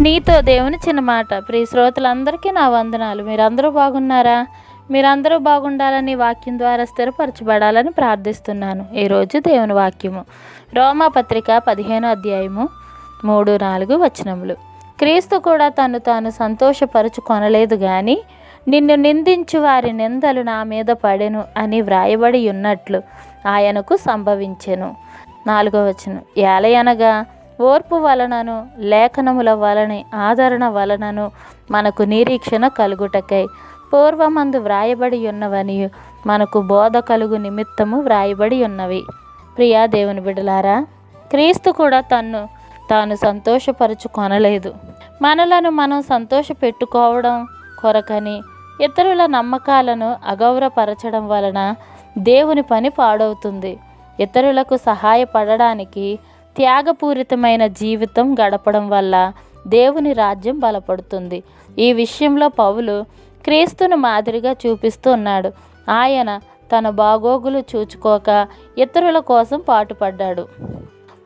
నీతో దేవుని చిన్న మాట. ప్రియ శ్రోతలందరికీ నా వందనాలు. మీరందరూ బాగున్నారా? మీరందరూ బాగుండాలని వాక్యం ద్వారా స్థిరపరచబడాలని ప్రార్థిస్తున్నాను. ఈరోజు దేవుని వాక్యము. రోమా పత్రిక పదిహేను అధ్యాయము మూడు నాలుగు వచనములు. క్రీస్తు కూడా తను తాను సంతోషపరుచుకొనలేదు కానీ నిన్ను నిందించు వారి నిందలు నా మీద పడెను అని వ్రాయబడి ఉన్నట్లు ఆయనకు సంభవించెను. నాలుగో వచనం. ఏలయనగా ఓర్పు వలనను లేఖనముల వలన ఆదరణ వలనను మనకు నిరీక్షణ కలుగుటకై పూర్వమందు వ్రాయబడి ఉన్నవని మనకు బోధ కలుగు నిమిత్తము వ్రాయబడి ఉన్నవి. ప్రియా దేవుని బిడలారా క్రీస్తు కూడా తన్ను తాను సంతోషపరుచుకొనలేదు. మనలను మనం సంతోష పెట్టుకోవడం కొరకని ఇతరుల నమ్మకాలను అగౌరవపరచడం వలన దేవుని పని పాడవుతుంది. ఇతరులకు సహాయపడడానికి త్యాగపూరితమైన జీవితం గడపడం వల్ల దేవుని రాజ్యం బలపడుతుంది. ఈ విషయంలో పౌలు క్రీస్తును మాదిరిగా చూపిస్తున్నాడు. ఆయన తన బాగోగులు చూచుకోక ఇతరుల కోసం పాటుపడ్డాడు.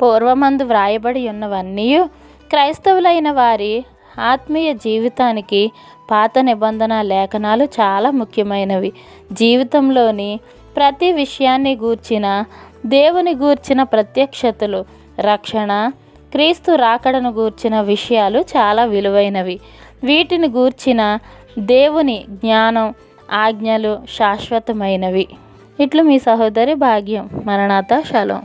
పూర్వమందు వ్రాయబడి ఉన్నవన్నీ క్రైస్తవులైన వారి ఆత్మీయ జీవితానికి పాత నిబంధన లేఖనాలు చాలా ముఖ్యమైనవి. జీవితంలోని ప్రతి విషయాన్ని గూర్చిన దేవుని గూర్చిన ప్రత్యక్షతలు రక్షణ క్రీస్తు రాకడను గూర్చిన విషయాలు చాలా విలువైనవి. వీటిని గూర్చిన దేవుని జ్ఞానం ఆజ్ఞలు శాశ్వతమైనవి. ఇట్లు మీ సహోదరి భాగ్యం. మరణాత శలం